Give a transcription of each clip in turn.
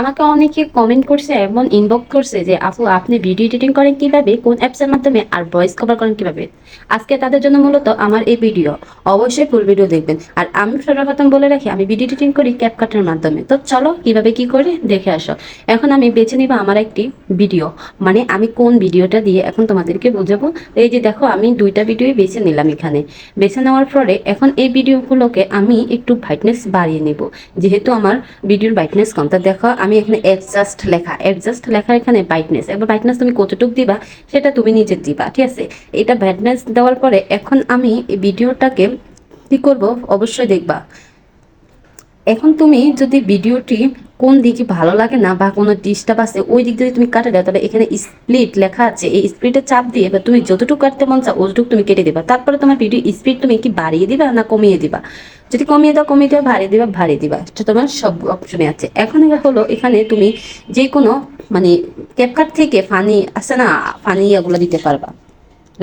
আমাকে অনেকে কমেন্ট করছে এবং ইনবক্স করছে যে, আপু, আপনি ভিডিও এডিটিং করেন কীভাবে? কোন অ্যাপসের মাধ্যমে? আর ভয়েস কভার করেন কীভাবে? আজকে তাদের জন্য মূলত আমার এই ভিডিও অবশ্যই ফুল ভিডিও দেখবেন। আর আমি সর্বপ্রথম বলে রাখি, আমি ভিডিও এডিটিং করি ক্যাপকাটের মাধ্যমে। তো চলো, কীভাবে কি করে? দেখে আসো। এখন আমি বেছে নিব আমার একটি ভিডিও মানে আমি কোন ভিডিওটা দিয়ে এখন তোমাদেরকে বোঝাবো? এই যে দেখো, আমি দুইটা ভিডিওই বেছে নিলাম এখানে। বেছে নেওয়ার পরে এখন এই ভিডিওগুলোকে আমি একটু ব্রাইটনেস বাড়িয়ে নেব। যেহেতু আমার ভিডিওর ব্রাইটনেস কম তা দেখো, আমি এখানে অ্যাডজাস্ট লেখা অ্যাডজাস্ট লেখা এখানে ব্রাইটনেস এবার ব্রাইটনেস তুমি কতটুকু দিবা সেটা তুমি নিজে দিবা, ঠিক আছে? এটা ব্রাইটনেস দেওয়ার পরে এখন আমি এই ভিডিওটাকে কি করব? অবশ্যই দেখবা। এখন তুমি যদি ভিডিওটি কোন দিকে ভালো লাগে না বা কোনো ডিস্টার্ব আছে, ওই দিক যদি তুমি কাটে দাও তাহলে এখানে স্প্লিট লেখা আছে। এই স্প্লিটে চাপ দিয়ে এবার তুমি যতটুকু কাটতে মন চাও অতটুকু তুমি কেটে দিবা। তারপরে তোমার ভিডিও স্পিড তুমি কি বাড়িয়ে দিবা না কমিয়ে দিবা? যদি কমিয়ে দাও, কমিয়ে দিবা বাড়িয়ে দিবা বাড়িয়ে দিবা। এটা তোমার সব অপশনে আছে। এখন হলো, এখানে তুমি যে কোনো মানে ক্যাপকাট থেকে ফানি আছে না ফানি এগুলো দিতে পারবা।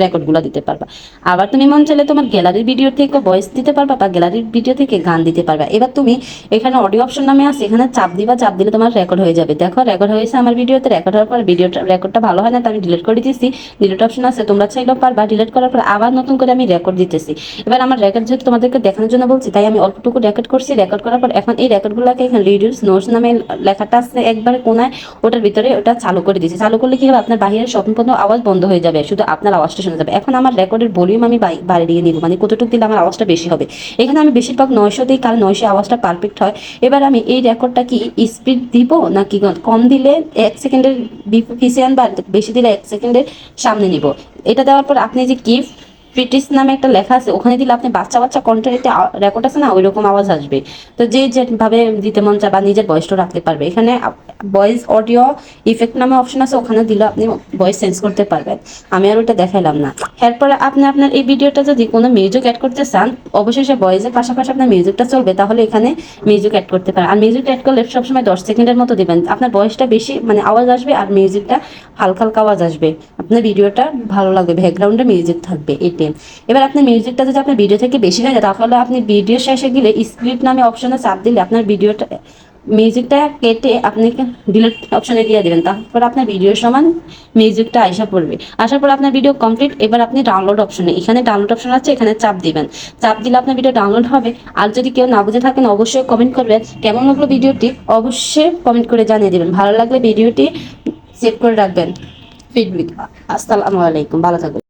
রেকর্ডগুলো দিতে পারবা। আবার তুমি মন চাইলে তোমার গ্যালারির ভিডিও থেকে ভয়েস দিতে পারবা বা গ্যালারির ভিডিও থেকে গান দিতে পারবা। এবার তুমি এখানে অডিও অপশন নামে আছে, এখানে চাপ দিবা, চাপ দিলে তোমার রেকর্ড হয়ে যাবে। দেখো রেকর্ড হয়েছে আমার ভিডিওতে রেকর্ড হওয়ার পর ভিডিওটা রেকর্ডটা ভালো হয় না, তো আমি ডিলিট করে দিয়েছি। ডিলিট অপশন আছে, তোমরা চাইলেও পারবা ডিলিট করার পর আবার নতুন করে আমি রেকর্ড দিতেছি। এবার আমার রেকর্ড যেহেতু তোমাদেরকে দেখানোর জন্য বলছি, তাই আমি অল্পটুকু রেকর্ড করছি। রেকর্ড করার পর এখন এই রেকর্ডগুলোকে এখানে রিডিউস নোটস নামে লেখাটা আছে একবারে কোনায়, ওটার ভিতরে ওটা চালু করে দিয়েছি। চালু করলে কি হবে? আপনার বাহিরের সম্পূর্ণ আওয়াজ বন্ধ হয়ে যাবে। শুধু আপনার আওয়াজটা শোনা যাবে। এখন আমার রেকর্ডের ভলিউম আমি বাড়িয়ে নিব মানে কতটুকু দিলে আমার আওয়াজটা বেশি হবে। এখানে আমি বেশিরভাগ নয়শো দিই কারণ নয়শো আওয়াজটা পারফেক্ট হয়। এবার আমি এই রেকর্ডটা কি স্পিড দিব নাকি কম দিলে এক সেকেন্ডের আনবা আর বেশি দিলে এক সেকেন্ডের সামনে নিব? এটা দেওয়ার পর আপনি যে গিফট ফিটিস নামে একটা লেখা আছে, ওখানে দিলে আপনি বাচ্চা বাচ্চা কন্টেন্টে রেকর্ড আছে না? ওই রকম আওয়াজ আসবে। তো যে যেভাবে দিতে মন চায় বা নিজের ভয়েসটা রাখতে পারবে। এখানে ভয়েস অডিও ইফেক্ট নামে অপশন আছে, ওখানে দিলে আপনি ভয়েস চেঞ্জ করতে পারবেন। আমি আর ওটা দেখাইলাম না। এরপরে আপনি আপনার এই ভিডিওটা যদি কোনো মিউজিক অ্যাড করতে চান অবশ্যই সে ভয়েসের পাশাপাশি আপনার মিউজিকটা চলবে, তাহলে এখানে মিউজিক অ্যাড করতে পারেন। আর মিউজিক অ্যাড করলে সবসময় দশ সেকেন্ডের মতো দেবেন। আপনার ভয়েসটা বেশি মানে আওয়াজ আসবে আর মিউজিকটা হালকা হালকা আওয়াজ আসবে। আপনার ভিডিওটা ভালো লাগবে ব্যাকগ্রাউন্ডে মিউজিক থাকবে এটি এবার আপনার মিউজিকটা যদি আপনার ভিডিও থেকে বেশি হয়ে যায়, তাহলে আপনি ভিডিও শেষে গেলে স্প্লিট নামে অপশনে চাপ দিলে আপনার ভিডিওটা মিউজিকটা কেটে আপনি ডিলিট অপশনে দিয়ে দেবেন, তারপর আপনার ভিডিও সমান মিউজিকটা আইসা পড়বে। আসার পর আপনার ভিডিও কমপ্লিট এবার আপনি ডাউনলোড অপশনে এখানে ডাউনলোড অপশন আছে, এখানে চাপ দিবেন। চাপ দিলে আপনার ভিডিও ডাউনলোড হবে। আর যদি কেউ না বুঝে থাকেন, অবশ্যই কমেন্ট করবেন কেমন লাগল ভিডিওটি অবশ্যই কমেন্ট করে জানিয়ে দেবেন। ভালো লাগলে ভিডিওটি সেভ করে রাখবেন। ফিডব্যাক আসসালামু আলাইকুম। ভালো থাকবেন